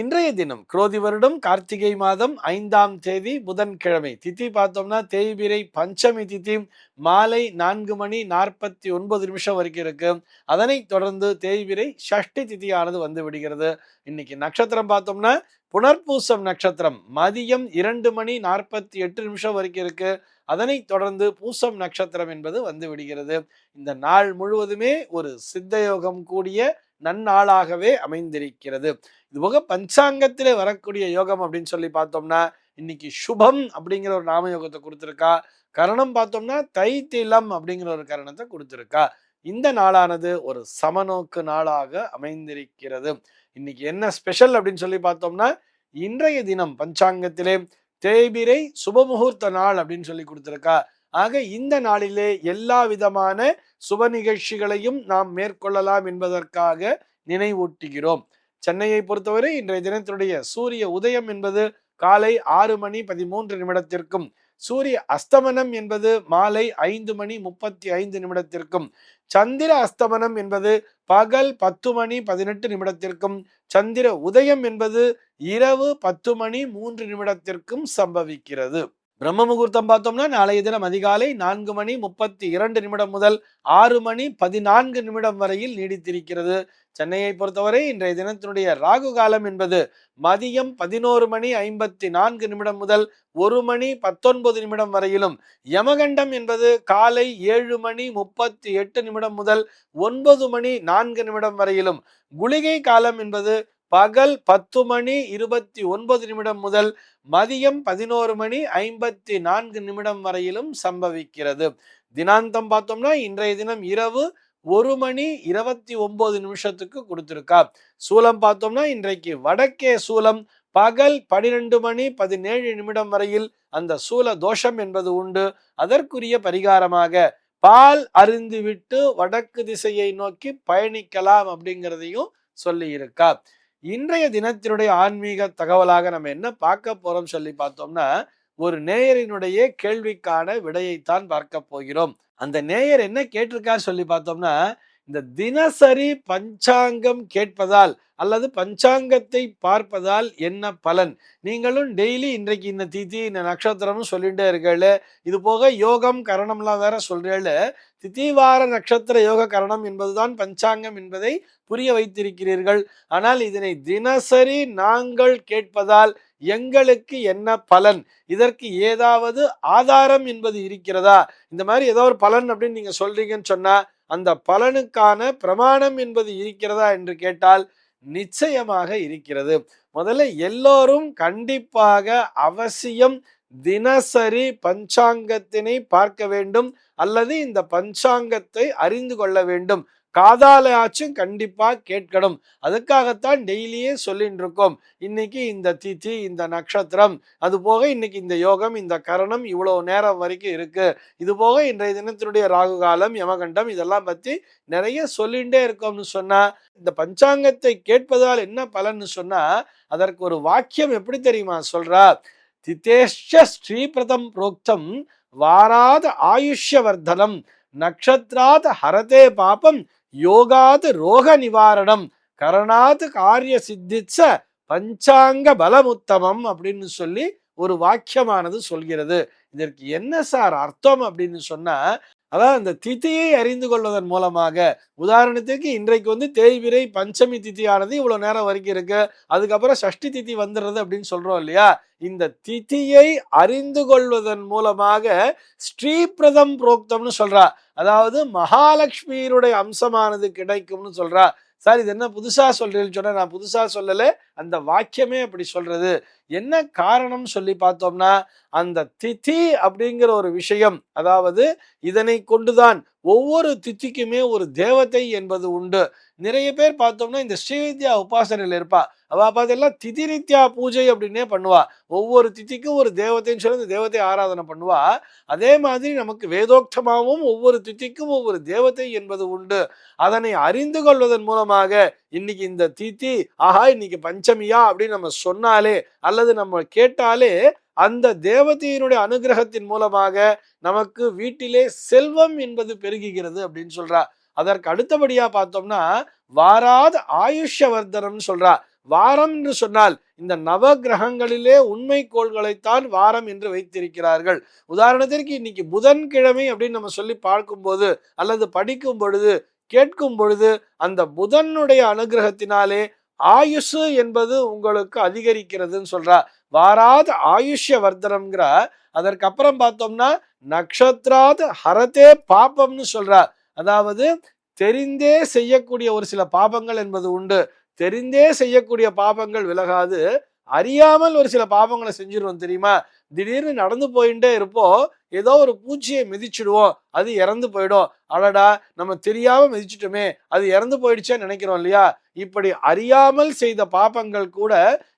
இன்றைய தினம் குரோதி வருடம் கார்த்திகை மாதம் ஐந்தாம் தேதி புதன்கிழமை. திதி பார்த்தோம்னா தேய்பிரை பஞ்சமி திதி மாலை நான்கு மணி நாற்பத்தி ஒன்பது நிமிஷம் வரைக்கும் இருக்கு. அதனை தொடர்ந்து தேய்பிரை ஷஷ்டி திதியானது வந்து விடுகிறது. இன்னைக்கு நட்சத்திரம் பார்த்தோம்னா புனர்பூசம் நட்சத்திரம் மதியம் இரண்டு மணி நாற்பத்தி எட்டு நிமிஷம் வரைக்கும் இருக்கு. அதனை தொடர்ந்து பூசம் நட்சத்திரம் என்பது வந்து விடுகிறது. இந்த நாள் முழுவதுமே ஒரு சித்தயோகம் கூடிய நன்னாளாகவே அமைந்திருக்கிறது. இது போக பஞ்சாங்கத்திலே வரக்கூடிய யோகம் அப்படின்னு சொல்லி பார்த்தோம்னா இன்னைக்கு சுபம் அப்படிங்கிற ஒரு நாம யோகத்தை கொடுத்துருக்கா. கரணம் பார்த்தோம்னா தைத்திலம் அப்படிங்கிற ஒரு கரணத்தை கொடுத்துருக்கா. இந்த நாளானது ஒரு சமநோக்கு நாளாக அமைந்திருக்கிறது. இன்னைக்கு என்ன ஸ்பெஷல் அப்படின்னு சொல்லி பார்த்தோம்னா இன்றைய தினம் பஞ்சாங்கத்திலே தேய்பிரை சுபமுகூர்த்த நாள் அப்படின்னு சொல்லி கொடுத்துருக்கா. ஆக இந்த நாளிலே எல்லா விதமான சுப நிகழ்ச்சிகளையும் நாம் மேற்கொள்ளலாம் என்பதற்காக நினைவூட்டுகிறோம். சென்னையை பொறுத்தவரை இன்றைய தினத்தினுடைய சூரிய உதயம் என்பது காலை ஆறு மணி பதிமூன்று நிமிடத்திற்கும் சூரிய அஸ்தமனம் என்பது மாலை ஐந்து மணி முப்பத்தி ஐந்து நிமிடத்திற்கும் சந்திர அஸ்தமனம் என்பது பகல் பத்து மணி பதினெட்டு நிமிடத்திற்கும் சந்திர உதயம் என்பது இரவு பத்து மணி மூன்று நிமிடத்திற்கும் சம்பவிக்கிறது. பிரம்ம முகூர்த்தம் பார்த்தோம்னா நாளைய தினம் அதிகாலை நான்கு மணி முப்பத்தி இரண்டு நிமிடம் முதல் ஆறு மணி பதினான்கு நிமிடம் வரையில் நீடித்திருக்கிறது. சென்னையை பொறுத்தவரை இன்றைய தினத்தினுடைய ராகு காலம் என்பது மதியம் பதினோரு மணி ஐம்பத்தி நான்கு நிமிடம் முதல் ஒரு மணி பத்தொன்பது நிமிடம் வரையிலும். யமகண்டம் என்பது காலை ஏழு மணி முப்பத்தி எட்டு நிமிடம் முதல் ஒன்பது மணி நான்கு நிமிடம் வரையிலும். குளிகை காலம் என்பது பகல் பத்து மணி இருபத்தி ஒன்பது நிமிடம் முதல் மதியம் பதினோரு மணி ஐம்பத்தி நான்கு நிமிடம் வரையிலும் சம்பவிக்கிறது. தினாந்தம் பார்த்தோம்னா இன்றைய தினம் இரவு ஒரு மணி இருபத்தி ஒன்பது நிமிஷத்துக்கு கொடுத்துருக்கா. சூலம் பார்த்தோம்னா இன்றைக்கு வடக்கே சூலம் பகல் பனிரெண்டு மணி பதினேழு நிமிடம் வரையில் அந்த சூல தோஷம் என்பது உண்டு. அதற்குரிய பரிகாரமாக பால் அருந்து விட்டு வடக்கு திசையை நோக்கி பயணிக்கலாம் அப்படிங்கிறதையும் சொல்லி இருக்கா இன்றைய தினத்தினுடைய ஆன்மீக தகவலாக நம்ம என்ன பார்க்க போறோம் சொல்லி பார்த்தோம்னா ஒரு நேயரினுடைய கேள்விக்கான விடையைத்தான் பார்க்க போகிறோம். அந்த நேயர் என்ன கேட்டிருக்கார் சொல்லி பார்த்தோம்னா இந்த தினசரி பஞ்சாங்கம் கேட்பதால் அல்லது பஞ்சாங்கத்தை பார்ப்பதால் என்ன பலன்? நீங்களும் டெய்லி இன்றைக்கு இந்த திதி இந்த நட்சத்திரம்னு சொல்லிகிட்டே இருக்கல இது போக யோகம் கரணம்லாம் வேற சொல்றேள் திதிவார நட்சத்திர யோக கரணம் என்பதுதான் பஞ்சாங்கம் என்பதை புரிய வைத்திருக்கிறீர்கள். ஆனால் இதனை தினசரி நாங்கள் கேட்பதால் எங்களுக்கு என்ன பலன்? இதற்கு ஏதாவது ஆதாரம் என்பது இருக்கிறதா? இந்த மாதிரி ஏதோ ஒரு பலன் அப்படின்னு நீங்க சொல்றீங்கன்னு சொன்னா அந்த பலனுக்கான பிரமாணம் என்பது இருக்கிறதா என்று கேட்டால் நிச்சயமாக இருக்கிறது. முதல்ல எல்லோரும் கண்டிப்பாக அவசியம் தினசரி பஞ்சாங்கத்தினை பார்க்க வேண்டும் அல்லது இந்த பஞ்சாங்கத்தை அறிந்து கொள்ள வேண்டும். காதாலையாச்சும் கண்டிப்பா கேட்கணும். அதுக்காகத்தான் டெய்லியே சொல்லிட்டு இருக்கோம் இன்னைக்கு இந்த திதி இந்த நட்சத்திரம் அது போக இன்னைக்கு இந்த யோகம் இந்த கரணம் இவ்வளவு நேரம் வரைக்கும் இருக்கு. இது போக இன்றைய தினத்தினுடைய ராகு காலம் யமகண்டம் இதெல்லாம் பத்தி நிறைய சொல்லிகிட்டே இருக்கோம்னு சொன்னா இந்த பஞ்சாங்கத்தை கேட்பதால் என்ன பலன்னு சொன்னா அதற்கு ஒரு வாக்கியம் எப்படி தெரியுமா சொல்றா? தித்தேஷ ஸ்ரீபிரதம் புரோக்தம் வாராத ஆயுஷ்யவர்தனம் நக்ஷத்ராத் ஹரதே பாபம் யோகாத் ரோக நிவாரணம் கரணாத் காரிய சித்திச்ச பஞ்சாங்க பலமுத்தமம் அப்படின்னு சொல்லி ஒரு வாக்கியமானது சொல்கிறது. இதற்கு என்ன சார் அர்த்தம் அப்படின்னு சொன்னா அதாவது அந்த திதியை அறிந்து கொள்வதன் மூலமாக உதாரணத்துக்கு இன்றைக்கு வந்து தேய்விரை பஞ்சமி திதியானது இவ்வளவு நேரம் வரைக்கும் இருக்கு அதுக்கப்புறம் சஷ்டி திதி வந்துடுறது அப்படின்னு சொல்றோம் இல்லையா? இந்த திதியை அறிந்து கொள்வதன் மூலமாக ஸ்ரீபிரதம் புரோக்தம்னு சொல்றா. அதாவது மகாலட்சுமியினுடைய அம்சமானது கிடைக்கும்னு சொல்றா. சார் இது என்ன புதுசா சொல்றேன்னு சொன்னா நான் புதுசா சொல்லல. அந்த வாக்கியமே அப்படி சொல்றது. என்ன காரணம் சொல்லி பார்த்தோம்னா அந்த திதி அப்படிங்கிற ஒரு விஷயம் அதாவது இதனை கொண்டுதான் ஒவ்வொரு திதிக்குமே ஒரு தேவதை என்பது உண்டு. நிறைய பேர் பார்த்தோம்னா இந்த ஸ்ரீவித்யா உபாசனையில் இருப்பா. அவள் பார்த்தெல்லாம் திதி நித்யா பூஜை அப்படின்னே பண்ணுவா. ஒவ்வொரு திதிக்கும் ஒரு தேவதைன்னு சொல்லி இந்த தேவதை ஆராதனை பண்ணுவா. அதே மாதிரி நமக்கு வேதோக்தமாகவும் ஒவ்வொரு திதிக்கும் ஒவ்வொரு தேவதை என்பது உண்டு. அதனை அறிந்து கொள்வதன் மூலமாக இன்னைக்கு இந்த தீத்தி ஆஹா இன்னைக்கு பஞ்சமியா அப்படின்னு நம்ம சொன்னாலே அல்லது நம்ம கேட்டாலே அந்த தேவதையினுடைய அனுகிரகத்தின் மூலமாக நமக்கு வீட்டிலே செல்வம் என்பது பெருகுகிறது அப்படின்னு சொல்றா. அதற்கு அடுத்தபடியா பார்த்தோம்னா வாராத ஆயுஷ்யவர்தனம் சொல்றா. வாரம் என்று சொன்னால் இந்த நவ கிரகங்களிலே உண்மை கோள்களைத்தான் வாரம் என்று வைத்திருக்கிறார்கள். உதாரணத்திற்கு இன்னைக்கு புதன்கிழமை அப்படின்னு நம்ம சொல்லி பார்க்கும்போது அல்லது படிக்கும் பொழுது கேட்கும் பொழுது அந்த புதனுடைய அனுகிரகத்தினாலே ஆயுஷு என்பது உங்களுக்கு அதிகரிக்கிறதுன்னு சொல்றா. வாராத் ஆயுஷ்ய வர்தனம்ங்கிற அதற்கப்புறம் பார்த்தோம்னா நக்ஷத்ராத் ஹரத்தே பாப்பம்னு சொல்றா. அதாவது தெரிந்தே செய்யக்கூடிய ஒரு சில பாபங்கள் என்பது உண்டு. தெரிந்தே செய்யக்கூடிய பாபங்கள் விலகாது. அறியாமல் ஒரு சில பாபங்களை செஞ்சிருவோம் தெரியுமா? திடீர்னு நடந்து போயிட்டே இருப்போம். ஏதோ ஒரு பூச்சியை மிதிச்சிடுவோம். அது இறந்து போயிடும். அடடா நம்ம தெரியாம மிதிச்சிட்டோமே அது இறந்து போயிடுச்சேன்னு நினைக்கிறோம் இல்லையா? இப்படி அறியாமல் செய்த பாப்பங்கள் கூட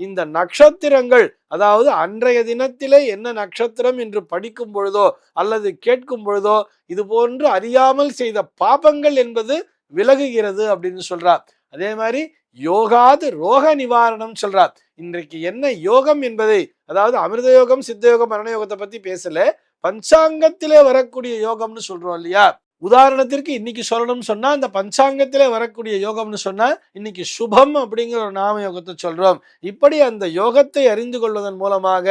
இந்த நட்சத்திரங்கள் அதாவது அன்றைய தினத்திலே என்ன நட்சத்திரம் என்று படிக்கும் பொழுதோ அல்லது கேட்கும் பொழுதோ இது போன்று அறியாமல் செய்த பாப்பங்கள் என்பது விலகுகிறது அப்படின்னு சொல்றார் அதே மாதிரி யோகாது ரோக நிவாரணம் சொல்றார் இன்றைக்கு என்ன யோகம் என்பதை அதாவது அமிர்த யோகம் சித்த யோகம் மரண யோகத்தை பத்தி பேசல பஞ்சாங்கத்திலே வரக்கூடிய யோகம்னு சொல்றோம் இல்லையா? உதாரணத்திற்கு இன்னைக்கு சொல்லணும்னு சொன்னா அந்த பஞ்சாங்கத்திலே வரக்கூடிய யோகம்னு சொன்னா இன்னைக்கு சுபம் அப்படிங்கிற ஒரு நாம யோகத்தை சொல்றோம். இப்படி அந்த யோகத்தை அறிந்து கொள்வதன் மூலமாக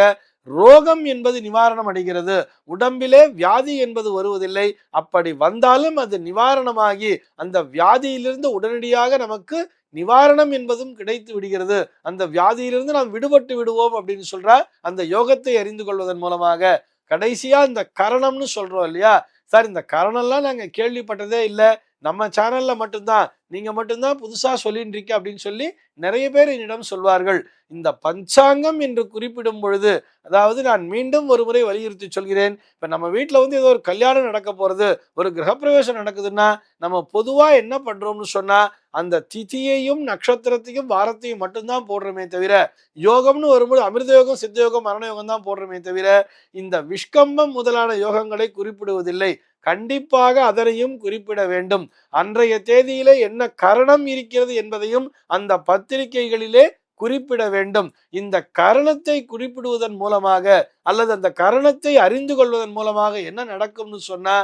ரோகம் என்பது நிவாரணம் அடைகிறது. உடம்பிலே வியாதி என்பது வருவதில்லை. அப்படி வந்தாலும் அது நிவாரணமாகி அந்த வியாதியிலிருந்து உடனடியாக நமக்கு நிவாரணம் என்பதும் கிடைத்து விடுகிறது. அந்த வியாதியிலிருந்து நாம் விடுபட்டு விடுவோம் அப்படின்னு சொல்ற அந்த யோகத்தை அறிந்து கொள்வதன் மூலமாக கடைசியா இந்த கரணம்னு சொல்றோம் இல்லையா? சார் இந்த கரணம்லாம் நாங்க கேள்விப்பட்டதே இல்லை. நம்ம சேனல்ல மட்டும்தான். நீங்க மட்டும்தான் புதுசா சொல்லிட்டு அப்படின்னு சொல்லி நிறைய பேர் என்னிடம் சொல்வார்கள். இந்த பஞ்சாங்கம் என்று குறிப்பிடும் பொழுது அதாவது நான் மீண்டும் ஒரு முறை வலியுறுத்தி சொல்கிறேன். இப்ப நம்ம வீட்டில் வந்து ஏதோ ஒரு கல்யாணம் நடக்க போறது ஒரு கிரகப்பிரவேசம் நடக்குதுன்னா நம்ம பொதுவா என்ன பண்றோம்னு சொன்னா அந்த திதியையும் நட்சத்திரத்தையும் வாரத்தையும் மட்டும்தான் போடுறோமே தவிர யோகம்னு வரும்போது அமிர்த யோகம் சித்த யோகம் மரண யோகம் தான் போடுறோமே தவிர இந்த விஷ்கம்பம் முதலான யோகங்களை குறிப்பிடுவதில்லை. கண்டிப்பாக அதனையும் குறிப்பிட வேண்டும். அன்றைய தேதியிலே என்ன கரணம் இருக்கிறது என்பதையும் அந்த பத்திரிகைகளிலே குறிப்பிட வேண்டும். இந்த கரணத்தை குறிப்பிடுவதன் மூலமாக அல்லது அந்த கரணத்தை அறிந்து கொள்வதன் மூலமாக என்ன நடக்கும்னு சொன்னா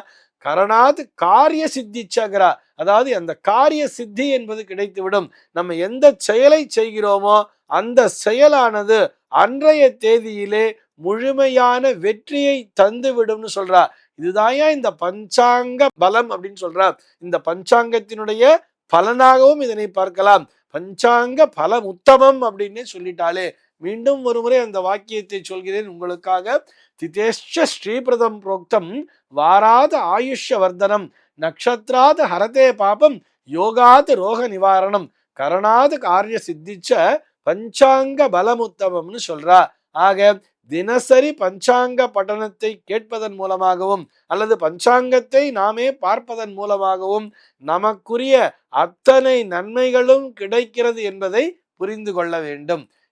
கரணாத் காரிய சித்திச்சகரா அதாவது அந்த காரிய சித்தி என்பது கிடைத்துவிடும். நம்ம எந்த செயலை செய்கிறோமோ அந்த செயலானது அன்றைய தேதியிலே முழுமையான வெற்றியை தந்து விடும்னு சொல்றா. இதுதான் இந்த பஞ்சாங்க பலம் அப்படின்னு சொல்றா. இந்த பஞ்சாங்கத்தினுடைய பலனாகவும் இதனை பார்க்கலாம். பஞ்சாங்க பலம் உத்தமம் அப்படின்னு சொல்லிட்டாலே மீண்டும் ஒரு முறை அந்த வாக்கியத்தை சொல்கிறேன் உங்களுக்காக. திதேஷ்ட ஸ்ரீபிரதம் புரோக்தம் வாராத ஆயுஷ்ய வர்தனம் நக்ஷத்ராத ஹரதே பாபம் யோகாத் ரோக நிவாரணம் கரணாத் காரிய சித்திச்ச பஞ்சாங்க பலமுத்தமம்னு சொல்றா. ஆக தினசரி பஞ்சாங்க பட்டணத்தை கேட்பதன் மூலமாகவும் அல்லது பஞ்சாங்கத்தை நாமே பார்ப்பதன் மூலமாகவும் நமக்குரிய அத்தனை நன்மைகளும் கிடைக்கிறது என்பதை புரிந்து கொள்ள வேண்டும்.